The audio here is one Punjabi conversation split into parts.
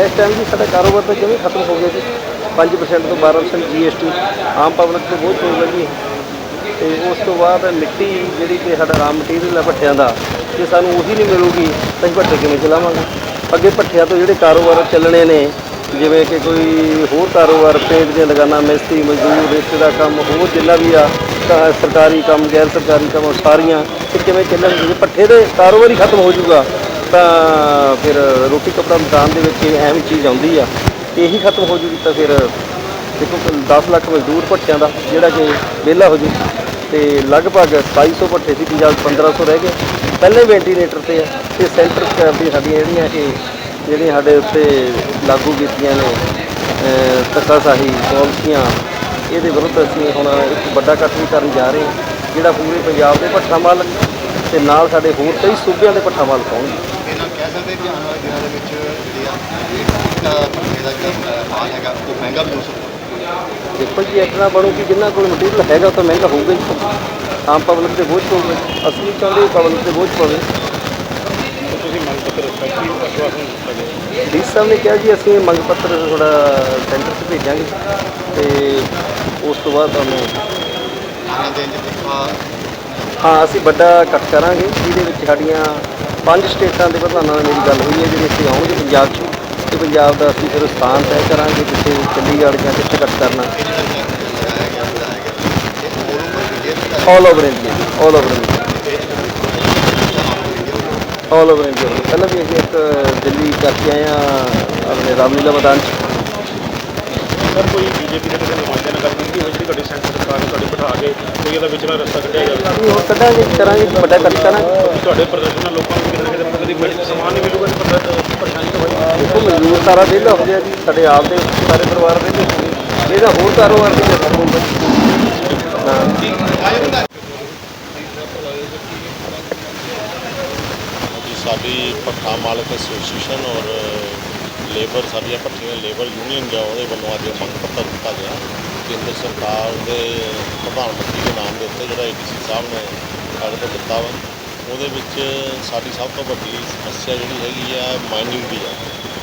ਇਸ ਟਾਈਮ ਜੀ ਸਾਡਾ ਕਾਰੋਬਾਰ ਤਾਂ ਜਮੀ ਖਤਮ ਹੋ ਗਿਆ ਜੀ। 5% ਤੋਂ 12% ਜੀਐਸਟੀ ਆਮ ਪਬਲਿਕ ਤੇ ਬਹੁਤ ਹੋ ਲੱਗੀ ਤੇ ਉਸ ਤੋਂ ਬਾਅਦ ਮਿੱਟੀ ਜਿਹੜੀ ਕਿ ਸਾਡਾ ਰਾਮ ਮਟੀਰੀਅਲ ਹੈ ਭੱਠਿਆਂ ਦਾ, ਜੇ ਸਾਨੂੰ ਉਹੀ ਨਹੀਂ ਮਿਲੂਗੀ, ਤਾਂ ਅਸੀਂ ਭੱਠੇ ਕਿਵੇਂ ਚਲਾਵਾਂਗੇ? ਅੱਗੇ ਭੱਠਿਆਂ ਤੋਂ ਜਿਹੜੇ ਕਾਰੋਬਾਰ ਚੱਲਣੇ ਨੇ, ਜਿਵੇਂ ਕਿ ਕੋਈ ਹੋਰ ਕਾਰੋਬਾਰ, ਪੇਂਟ ਦੀਆਂ ਦੁਕਾਨਾਂ, ਮਿਸਤਰੀ, ਮਜ਼ਦੂਰ ਰੇਤੇ ਦਾ ਕੰਮ, ਹੋਰ ਜਿੰਨਾ ਵੀ ਆ, ਤਾਂ ਸਰਕਾਰੀ ਕੰਮ, ਗੈਰ ਸਰਕਾਰੀ ਕੰਮ, ਉਹ ਸਾਰੀਆਂ, ਇਹ ਕਿਵੇਂ ਚੱਲਣਗੇ ਜੇ ਭੱਠੇ ਦੇ ਕਾਰੋਬਾਰ ਹੀ ਖਤਮ ਹੋ ਜਾਊਗਾ ਤਾਂ ਫਿਰ ਰੋਟੀ ਕੱਪੜਾ ਮਕਾਨ ਦੇ ਵਿੱਚ ਇਹ ਅਹਿਮ ਚੀਜ਼ ਆਉਂਦੀ ਆ ਇਹੀ ਖਤਮ ਹੋ ਜੂਗੀ ਤਾਂ ਫਿਰ ਦੇਖੋ 10 ਲੱਖ ਮਜ਼ਦੂਰ ਭੱਠਿਆਂ ਦਾ ਜਿਹੜਾ ਕਿ ਵਿਹਲਾ ਹੋ ਜੂ ਤੇ ਲਗਭਗ 2700 ਭੱਠੇ ਸੀ ਪੰਜਾਬ 1500 ਰਹਿ ਗਏ। ਪਹਿਲੇ ਵੈਂਟੀਲੇਟਰ ਤੇ ਆ ਤੇ ਸੈਂਟਰ ਸਰਕਾਰ ਦੀ ਸਾਡੀਆਂ ਜਿਹੜੀਆਂ ਇਹ ਜਿਹੜੀਆਂ ਸਾਡੇ ਉੱਤੇ ਲਾਗੂ ਕੀਤੀਆਂ ਨੇ, ਅਹ, ਧੱਕਾਸ਼ਾਹੀ ਪਾਲਿਸੀਆਂ, ਇਹਦੇ ਵਿਰੁੱਧ ਅਸੀਂ ਹੁਣ ਇੱਕ ਵੱਡਾ ਇਕੱਠ ਵੀ ਕਰਨ ਜਾ ਰਹੇ ਹਾਂ, ਜਿਹੜਾ ਪੂਰੇ ਪੰਜਾਬ ਦੇ ਭੱਠਾ ਮਾਲਕ ਤੇ ਨਾਲ ਸਾਡੇ ਹੋਰ ਕਈ ਸੂਬਿਆਂ ਦੇ ਭੱਠਾ ਮਾਲਕ ਆਉਣਗੇ ਸਕਦੇ ਕਿ ਆਉਣ ਵਾਲੇ ਦਿਨਾਂ ਦੇ ਵਿੱਚ ਜਿਹੜੀ ਆ ਰੇਟ ਦਾ ਮਾਲ ਹੈਗਾ ਉਹ ਮਹਿੰਗਾ ਵੀ ਹੋ ਸਕਦਾ। ਦੇਖੋ ਜੀ ਇਤਨਾ ਬਣੂ ਕਿ ਜਿੰਨਾ ਕੋਲ ਮਟੀਰੀਅਲ ਹੈਗਾ ਤਾਂ ਮਹਿੰਗਾ ਹੋਊਗਾ ਹੀ। ਆਮ ਪਬਲਿਕ ਤੇ ਬੋਝ ਪਊਗਾ ਅਸੀਂ ਚਾਹੁੰਦੇ ਪਬਲਿਕ ਤੇ ਬੋਝ ਪਵੇ। ਤੁਸੀਂ ਮੰਗ ਪੱਤਰ ਦਿੱਤਾ ਡੀ ਸਾਹਿਬ ਨੇ ਕਿਹਾ ਜੀ ਅਸੀਂ ਮੰਗ ਪੱਤਰ ਥੋੜਾ ਸੈਂਟਰ 'ਚ ਭੇਜਾਂਗੇ ਤੇ ਉਸ ਤੋਂ ਬਾਅਦ ਤੁਹਾਨੂੰ ਦੇ ਹਾਂ ਅਸੀਂ ਵੱਡਾ ਇਕੱਠ ਕਰਾਂਗੇ। ਜਿਹਦੇ ਵਿੱਚ ਸਾਡੀਆਂ ਪੰਜ ਸਟੇਟਾਂ ਦੇ ਪ੍ਰਧਾਨਾਂ ਨਾਲ ਮੇਰੀ ਗੱਲ ਹੋਈ ਹੈ ਜਿਹੜੇ ਇੱਥੇ ਆਉਣਗੇ ਪੰਜਾਬ 'ਚ ਤੇ ਪੰਜਾਬ ਦਾ ਅਸੀਂ ਫਿਰ ਸਥਾਨ ਤੈਅ ਕਰਾਂਗੇ ਜਿੱਥੇ ਚੰਡੀਗੜ੍ਹ ਜਾਂ ਕਿੱਥੇ ਇਕੱਠ ਕਰਨਾ। All over India all over India all over India ਪਹਿਲਾਂ ਵੀ ਅਸੀਂ ਇੱਕ ਦਿੱਲੀ ਕਰਕੇ ਆਏ ਆ ਆਪਣੇ ਰਾਮਲੀਲਾ ਮੈਦਾਨ 'ਚ। ਸਰ ਕੋਈ ਬੀਜੇਪੀ ਦੇ ਕਿਸੇ ਨੁਮਾਇੰਦੇ ਨਾਲ ਗੱਲ ਕੀਤੀ ਹੋਈ ਜਿਹੜੀ ਤੁਹਾਡੀ ਸੈਂਟਰ ਸਰਕਾਰ ਨੇ ਤੁਹਾਡੇ ਬਿਠਾ ਕੇ ਕੋਈ ਇਹਦਾ ਵਿਚਲਾ ਰਸਤਾ ਕੱਢਿਆ ਜਾਵੇ? ਕੱਢਾਂਗੇ ਕਰਾਂਗੇ ਵੱਡਾ ਇਕੱਠ ਕਰਾਂਗੇ। ਤੁਹਾਡੇ ਪ੍ਰਦਰਸ਼ਨ ਨਾਲ ਲੋਕਾਂ ਨੂੰ ਕਿਤੇ ਨਾ ਕਿਤੇ ਮਤਲਬ ਦੀ ਬੜੀ ਸਮਾਨ ਨਹੀਂ ਮਿਲੂਗਾ ਤੇ ਪ੍ਰਦਰਸ਼ਨ ਪਰੇਸ਼ਾਨੀ ਤਾਂ ਹੋਈ ਦੇਖੋ ਮਜ਼ਦੂਰ ਸਾਰਾ ਵਿਹਲਾ ਹੋ ਗਿਆ ਜੀ ਸਾਡੇ ਆਪ ਦੇ ਸਾਰੇ ਪਰਿਵਾਰ ਦੇ ਇਹਦਾ ਹੋਰ ਕਾਰੋਬਾਰ ਵੀ ਖਤਮ ਹੋਊਗਾ ਹਾਂ ਜੀ ਸਾਡੀ ਪੱਠਾ ਮਾਲਕ ਐਸੋਸੀਏਸ਼ਨ ਔਰ ਲੇਬਰ ਸਾਡੀਆਂ ਪੱਠੀਆਂ ਲੇਬਰ ਯੂਨੀਅਨ ਜੋ ਉਹਦੇ ਵੱਲੋਂ ਅੱਜ ਮੰਗ ਪੱਤਰ ਦਿੱਤਾ ਗਿਆ। ਕੇਂਦਰ ਸਰਕਾਰ ਦੇ ਪ੍ਰਧਾਨ ਮੰਤਰੀ ਦੇ ਨਾਮ ਦੇ ਉੱਤੇ ਜਿਹੜਾ ਏਡੀਸੀ ਸਾਹਿਬ ਨੇ ਸਾਡੇ ਤੋਂ ਦਿੱਤਾ ਵਾ। ਉਹਦੇ ਵਿੱਚ ਸਾਡੀ ਸਭ ਤੋਂ ਵੱਡੀ ਸਮੱਸਿਆ ਜਿਹੜੀ ਹੈਗੀ ਆ ਮਾਈਨਿੰਗ ਦੀ ਆ।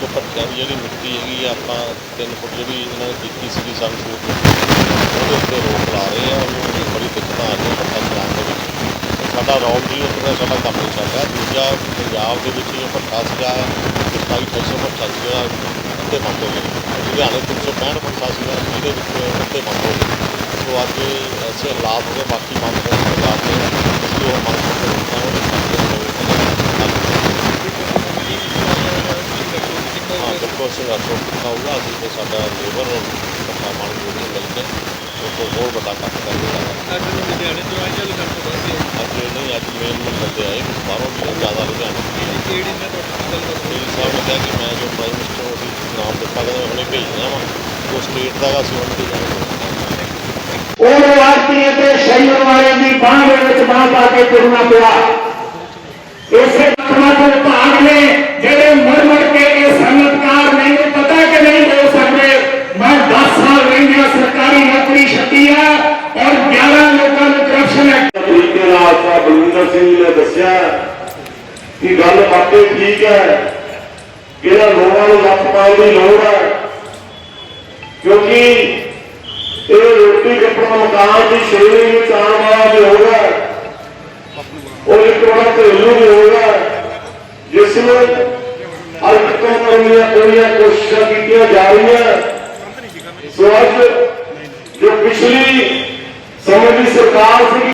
ਜੋ ਭੱਠਿਆਂ ਦੀ ਜਿਹੜੀ ਮਿੱਟੀ ਹੈਗੀ ਆ, ਆਪਾਂ 3 ਫੁੱਟ ਜਿਹੜੀ ਇਹਨਾਂ ਨੇ ਕੀਤੀ ਸੀਗੀ ਸਾਨੂੰ ਛੂਟ ਉਹਦੇ ਉੱਤੇ ਰੋਕ ਲਾ ਰਹੇ ਆ, ਉਹਨੂੰ ਬੜੀ ਦਿੱਕਤਾਂ ਆ ਰਹੀਆਂ ਭੱਠਾ ਚਲਾਉਣ ਦੇ ਵਿੱਚ। ਸਾਡਾ ਰੌ ਮਟੀਰੀਅਲ ਦਾ ਸਾਡਾ ਕੰਮ ਨਹੀਂ ਚੱਲ ਰਿਹਾ। ਦੂਜਾ, ਪੰਜਾਬ ਦੇ ਵਿੱਚ ਜੋ ਭੱਠਾ ਸੀਗਾ, ਸਤਾਈ ਅਠਾਈ ਭੱਠਾ ਸੀਗਾ, ਅੱਧੇ ਬੰਦ ਹੋ ਗਏ। ਲੁਧਿਆਣੇ 365 ਭੱਠਾ ਸੀਗਾ, ਜਿਹਦੇ ਵਿੱਚ ਅੱਧੇ ਬੰਦ ਹੋ ਗਏ। ਸੋ ਅੱਜ ਐਸੇ ਹਾਲਾਤ ਹੋ ਗਏ, ਬਾਕੀ ਬੰਦ ਹੋਣ ਤੋਂ ਬਾਅਦ ਅਸੀਂ ਉਹ ਮੰਗ ਪੱਤਰ ਹਾਂ ਬਿਲਕੁਲ ਸੰਘਰਸ਼ ਹੋਊਗਾ ਅਸੀਂ ਤੇ ਸਾਡਾ ਲੇਬਰ ਭੱਠਾ ਮਾਲ ਯੂਨੀਅਨ ਮਿਲ ਕੇ ਉਹ ਤੋਂ ਹੋਰ ਵੱਡਾ ਕੰਮ ਕਰਾਂਗੇ ਅੱਜ ਲੁਧਿਆਣੇ ਤੋਂ ਆਏ ਜਾਂ ਲੁਧਿਆਣੇ ਤੋਂ ਬਾਅਦ ਅੱਜ ਨਹੀਂ ਅੱਜ ਮੇਨ ਮੇਨ ਬੰਦੇ ਆਏ ਕੁਛ ਬਾਹਰੋਂ ਵੀ ਆਏ, ਜ਼ਿਆਦਾ ਲੁਧਿਆਣੇ ਕਿਹੜੀ ਮੈਂ ਤੁਹਾਡੀ ਗੱਲ ਕਰ ਮੇਰੀ ਸਾਹਿਬ ਨੇ ਕਿਹਾ ਕਿ ਮੈਂ ਜੋ ਪ੍ਰਾਈਮ ਮਿਨਿਸਟਰ ਉਹਦੀ ਨਾਮ ਦਿੱਤਾ ਮੈਂ ਹੁਣੇ ਭੇਜਣਾ ਵਾ। ਉਹ ਸਟੇਟ ਦਾ ਗਾ ਅਸੀਂ ਹੁਣ ਭੇਜਾਂਗੇ ਉਹ ਆਰਤੀ ਅਤੇ ਸ਼ੈਲਰ ਵਾਲਿਆਂ ਦੀ ਬਾਂਹ ਦੇ ਵਿੱਚ ਬਾਂਹ ਪਾ ਕੇ ਤੁਰਨਾ ਪਿਆ। ਇਸੇ ਲਖਨਾ ਦੇ ਭਾਗ ਨੇ ਜਿਹੜੇ ਮਰ ਮਰ ਕੇ ਇਹ ਸੰਗਤਕਾਰ ਮੈਨੂੰ ਪਤਾ ਕਿ ਨਹੀਂ ਹੋ ਸਕਦੇ ਮੈਂ 10 ਸਾਲ ਰਹਿੰਦਿਆਂ ਸਰਕਾਰੀ ਨੌਕਰੀ ਛੱਡੀ ਆ ਔਰ 11 ਲੋਕਾਂ ਨੂੰ ਕਰਪਸ਼ਨ ਹੈ ਤਰੀਕੇ ਨਾਲ ਤਾਂ ਬਲਵਿੰਦਰ ਸਿੰਘ ਜੀ ਨੇ ਦੱਸਿਆ ਕਿ ਗੱਲ ਬਾਕੀ ਠੀਕ ਹੈ ਇਹਨਾਂ ਲੋਕਾਂ ਨੂੰ ਲੱਤ ਪਾਉਣ ਦੀ ਲੋੜ ਹੈ। ਕਿਉਂਕਿ ਇਹ ਰੋਟੀ ਕੱਪੜਾ ਮਕਾਨ ਦੀ ਸ਼੍ਰੇਣੀ ਵਿੱਚ ਆਉਣ ਵਾਲਾ ਵੀ ਹੋਗਾ ਉਹ ਇੱਕ ਬੜਾ ਘਰੇਲੂ ਵੀ ਹੋਗਾ ਜਿਸ ਨੂੰ ਹਰ ਤੋਂ ਕਰਨ ਕੋਸ਼ਿਸ਼ਾਂ ਕੀਤੀਆਂ ਜਾ ਰਹੀਆਂ ਸੋ ਅੱਜ ਜੋ ਪਿਛਲੀ ਸਮੇਂ ਦੀ ਸਰਕਾਰ ਸੀ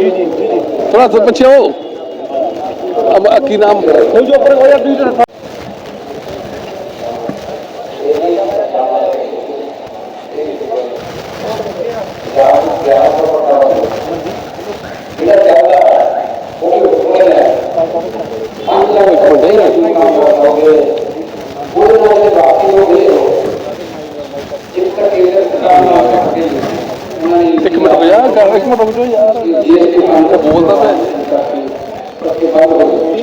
Terus apa cio? Ama aki nam. Hujung perang oyak di sana. Ya, ya, ya. Ini ada. Oh, ini.